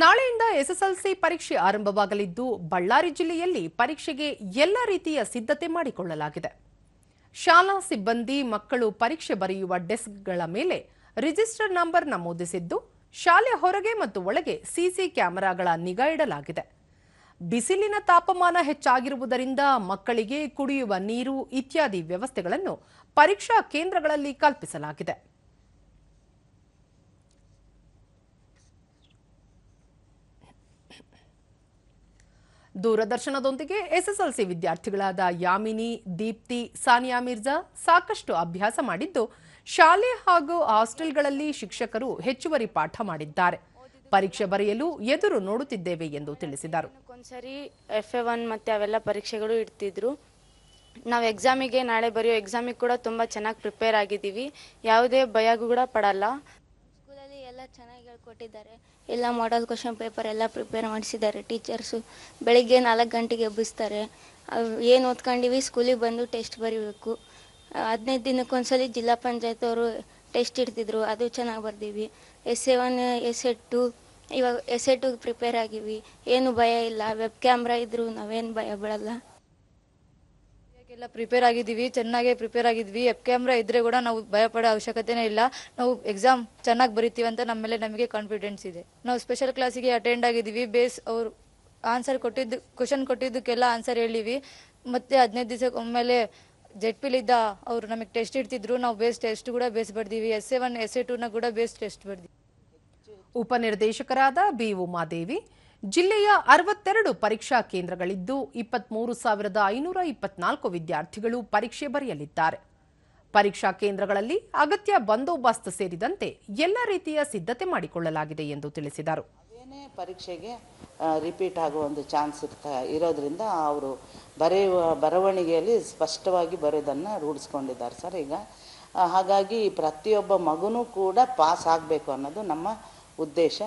ನಾಳೆಯಿಂದ ಎಸ್ಎಸ್ಎಲ್ಸಿ ಪರೀಕ್ಷೆ ಆರಂಭವಾಗಲಿದ್ದು, ಬಳ್ಳಾರಿ ಜಿಲ್ಲೆಯಲ್ಲಿ ಪರೀಕ್ಷೆಗೆ ಎಲ್ಲ ರೀತಿಯ ಸಿದ್ಧತೆ ಮಾಡಿಕೊಳ್ಳಲಾಗಿದೆ. ಶಾಲಾ ಸಿಬ್ಬಂದಿ, ಮಕ್ಕಳು ಪರೀಕ್ಷೆ ಬರೆಯುವ ಡೆಸ್ಕ್ಗಳ ಮೇಲೆ ರಿಜಿಸ್ಟರ್ ನಂಬರ್ ನಮೂದಿಸಿದ್ದು, ಶಾಲೆ ಹೊರಗೆ ಮತ್ತು ಒಳಗೆ ಸಿಸಿ ಕ್ಯಾಮೆರಾಗಳ ನಿಗಾ ಇಡಲಾಗಿದೆ. ಬಿಸಿಲಿನ ತಾಪಮಾನ ಹೆಚ್ಚಾಗಿರುವುದರಿಂದ ಮಕ್ಕಳಿಗೆ ಕುಡಿಯುವ ನೀರು ಇತ್ಯಾದಿ ವ್ಯವಸ್ಥೆಗಳನ್ನು ಪರೀಕ್ಷಾ ಕೇಂದ್ರಗಳಲ್ಲಿ ಕಲ್ಪಿಸಲಾಗಿದೆ. ದೂರದರ್ಶನದೊಂದಿಗೆ ಎಸ್ಎಸ್ಎಲ್ಸಿ ವಿದ್ಯಾರ್ಥಿಗಳಾದ ಯಾಮಿನಿ, ದೀಪ್ತಿ, ಸಾನಿಯಾ ಮಿರ್ಜಾ ಸಾಕಷ್ಟು ಅಭ್ಯಾಸ ಮಾಡಿದ್ದು, ಶಾಲೆ ಹಾಗೂ ಹಾಸ್ಟೆಲ್ಗಳಲ್ಲಿ ಶಿಕ್ಷಕರು ಹೆಚ್ಚುವರಿ ಪಾಠ ಮಾಡಿದ್ದಾರೆ. ಪರೀಕ್ಷೆ ಬರೆಯಲು ಎದುರು ನೋಡುತ್ತಿದ್ದೇವೆ ಎಂದು ತಿಳಿಸಿದರು. ಒಂದ್ಸರಿ ಎಫ್ ಎ ಒನ್ ಮತ್ತೆ ಅವೆಲ್ಲ ಪರೀಕ್ಷೆಗಳು ಇಡ್ತಿದ್ರು. ನಾವು ಎಕ್ಸಾಮಿಗೆ ನಾಳೆ ಬರೆಯೋ ಎಕ್ಸಾಮಿಗೆ ಕೂಡ ತುಂಬಾ ಚೆನ್ನಾಗಿ ಪ್ರಿಪೇರ್ ಆಗಿದ್ದೀವಿ. ಯಾವುದೇ ಭಯ ಕೂಡ ಪಡಲ್ಲ. ಎಲ್ಲ ಚೆನ್ನಾಗಿ ಹೇಳ್ಕೊಟ್ಟಿದ್ದಾರೆ. ಎಲ್ಲ ಮಾಡಲ್ ಕ್ವಶನ್ ಪೇಪರ್ ಎಲ್ಲ ಪ್ರಿಪೇರ್ ಮಾಡಿಸಿದ್ದಾರೆ. ಟೀಚರ್ಸು ಬೆಳಿಗ್ಗೆ ನಾಲ್ಕು ಗಂಟೆಗೆ ಎಬ್ಬಿಸ್ತಾರೆ. ಏನು ಓದ್ಕೊಂಡಿವಿ? ಸ್ಕೂಲಿಗೆ ಬಂದು ಟೆಸ್ಟ್ ಬರೀಬೇಕು. ಹದಿನೈದು ದಿನಕ್ಕೊಂದ್ಸಲಿ ಜಿಲ್ಲಾ ಪಂಚಾಯತ್ ಅವರು ಟೆಸ್ಟ್ ಇಡ್ತಿದ್ರು. ಅದು ಚೆನ್ನಾಗಿ ಬರ್ದೀವಿ. S A one S A ಇವಾಗ ಎಸ್ ಎ ಪ್ರಿಪೇರ್ ಆಗಿವಿ. ಏನು ಭಯ ಇಲ್ಲ. ವೆಬ್ ಕ್ಯಾಮ್ರಾ ಇದ್ದರೂ ನಾವೇನು ಭಯ ಬೀಳಲ್ಲ. ಎಲ್ಲ ಪ್ರಿಪೇರ್ ಆಗಿದ್ದೀವಿ, ಚೆನ್ನಾಗೆ ಪ್ರಿಪೇರ್ ಆಗಿದ್ವಿ ಎಫ್ ಕ್ಯಾಮ್ರಾ ಇದ್ರೆ ಕೂಡ ನಾವು ಭಯ ಪಡೋ ಅವಶ್ಯಕತೆನೇ ಇಲ್ಲ. ನಾವು ಎಕ್ಸಾಮ್ ಚೆನ್ನಾಗಿ ಬರಿತೀವಿ ಅಂತ ನಮ್ಮ ಮೇಲೆ ನಮಗೆ ಕಾನ್ಫಿಡೆನ್ಸ್ ಇದೆ. ನಾವು ಸ್ಪೆಷಲ್ ಕ್ಲಾಸಿಗೆ ಅಟೆಂಡ್ ಆಗಿದ್ದೀವಿ. ಬೇಸ್ ಅವರು ಆನ್ಸರ್ ಕೊಟ್ಟಿದ್ದು ಕ್ವಶನ್ ಕೊಟ್ಟಿದ್ದಕ್ಕೆಲ್ಲ ಆನ್ಸರ್ ಹೇಳಿವಿ. ಮತ್ತೆ ಹದಿನೈದು ದಿವಸಕ್ಕೆ ಒಮ್ಮೆಲೆ ಜೆಡ್ ಪಿಲಿದ್ದ ಅವರು ನಮಗೆ ಟೆಸ್ಟ್ ಇಡ್ತಿದ್ರು. ನಾವು ಬೇಸ್ ಟೆಸ್ಟ್ ಕೂಡ base ಬರ್ದೀವಿ. S A one S A ಟೂನ ಕೂಡ ಬೇಸ್ ಟೆಸ್ಟ್ ಬರ್ದೀವಿ. ಉಪನಿರ್ದೇಶಕರಾದ ಬಿ ಉಮಾದೇವಿ ಜಿಲ್ಲೆಯ ಅರವತ್ತೆರಡು ಪರೀಕ್ಷಾ ಕೇಂದ್ರಗಳಿದ್ದು ಇಪ್ಪತ್ಮೂರು ಸಾವಿರದ ಐನೂರ ಇಪ್ಪತ್ನಾಲ್ಕು ವಿದ್ಯಾರ್ಥಿಗಳು ಪರೀಕ್ಷೆ ಬರೆಯಲಿದ್ದಾರೆ. ಪರೀಕ್ಷಾ ಕೇಂದ್ರಗಳಲ್ಲಿ ಅಗತ್ಯ ಬಂದೋಬಸ್ತ್ ಸೇರಿದಂತೆ ಎಲ್ಲ ರೀತಿಯ ಸಿದ್ಧತೆ ಮಾಡಿಕೊಳ್ಳಲಾಗಿದೆ ಎಂದು ತಿಳಿಸಿದರು. ಪರೀಕ್ಷೆಗೆ ರಿಪೀಟ್ ಆಗುವ ಒಂದು ಚಾನ್ಸ್ ಇರ್ತಾ, ಇರೋದ್ರಿಂದ ಅವರು ಬರೆಯುವ, ಬರವಣಿಗೆಯಲ್ಲಿ ಸ್ಪಷ್ಟವಾಗಿ ಬರೋದನ್ನು ರೂಢಿಸ್ಕೊಂಡಿದ್ದಾರೆ ಸರ್ ಈಗ. ಹಾಗಾಗಿ ಪ್ರತಿಯೊಬ್ಬ ಮಗುನೂ ಕೂಡ ಪಾಸ್ ಆಗಬೇಕು ಅನ್ನೋದು ನಮ್ಮ ಉದ್ದೇಶ.